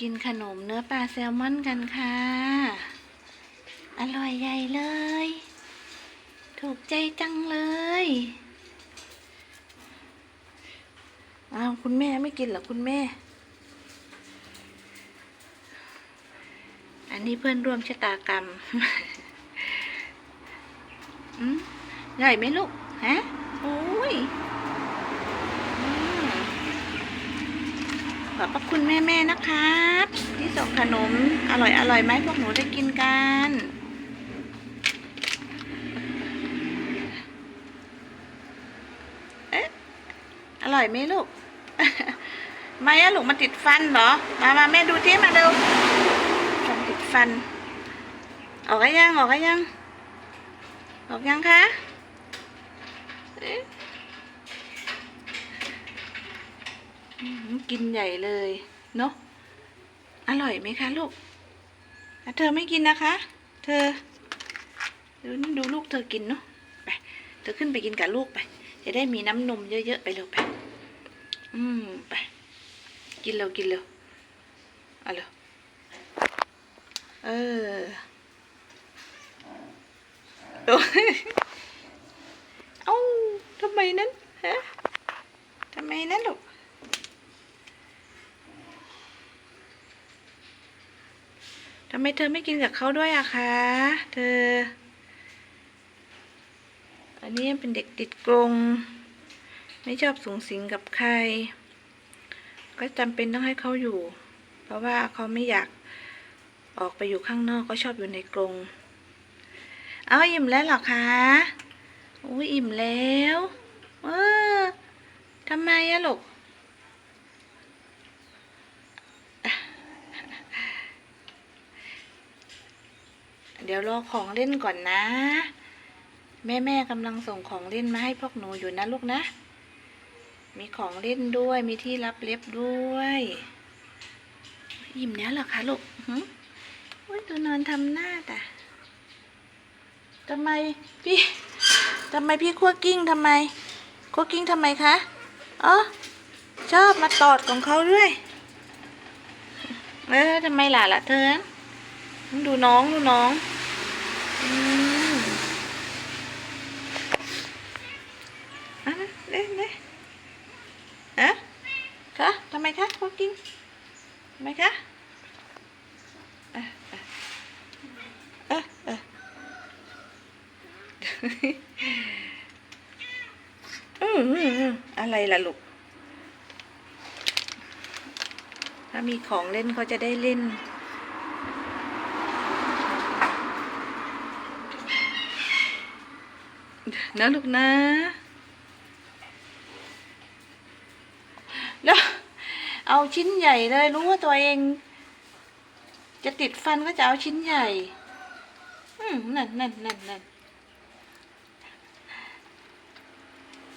กินขนมเนื้อปลาแซลมอนกันค่ะ อร่อยใหญ่เลย ถูกใจจังเลยอ้าวคุณแม่ไม่กินหรอคุณแม่ อันนี้เพื่อนร่วมชะตากรรมอืมใหญ่ไหมลูก ฮะโอ้มข อบพระคุณแม่ๆนะครับ ที่ส่งขนมอร่อยอร่อยไหมพวกหนูได้กินกัน เอ๊ะ อร่อยไหมลูก ไม่อะลูกมันติดฟันเหรอ มามาแม่ดูที่มาดูฟันติดฟัน ออกก็ยัง ออกก็ยัง ออกยังคะเอ๊ะอืม กินใหญ่เลยเนาะอร่อยไหมคะลูกเธอไม่กินนะคะ เธอ ดูดูลูกเธอกินเนาะไปเธอขึ้นไปกินกับลูกไป จะได้มีน้ำนมเยอะๆไปเร็วไปอืมไปกินเร็วกินเร็วเอาเร็วเออโอ้ยเอ้าทำไมนั้นฮะทำไมนั้นลูก ทำไมเธอไม่กินกับเขาด้วยอะคะ เธอ อันนี้เป็นเด็กติดกรงไม่ชอบสูงสิงกับใคร ก็จำเป็นต้องให้เขาอยู่ เพราะว่าเขาไม่อยากออกไปอยู่ข้างนอกก็ชอบอยู่ในกรงเอาอิ่มแล้วหรอคะอุ้ยอิ่มแล้ว เออทำไมอะลูก เดี๋ยวรอของเล่นก่อนนะ แม่แม่กำลังส่งของเล่นมาให้พวกหนูอยู่นะลูกนะ มีของเล่นด้วยมีที่รับเล็บด้วยอิ่มแล้วเหรอคะลูกหึอุ้ยตัวนอนทำหน้าแต่ทำไมพี่ทำไมพี่คั่วกิ้งทำไมคั่วกิ้งทำไมคะอ๋อชอบมาตอดของเขาด้วย เออทำไมล่ะล่ะเธอ ดูน้องดูน้องอืมอะเล่เลยอะคะทำไมคะคุกกิ้งทำไมคะเอะอเอะอืมอืมอืมอะไรล่ะลูก ถ้ามีของเล่นเขาจะได้เล่น นะลูกนะแล้วเอาชิ้นใหญ่เลย รู้ว่าตัวเอง จะติดฟันก็จะเอาชิ้นใหญ่ อืมนั่นนั่นนั่นนั่น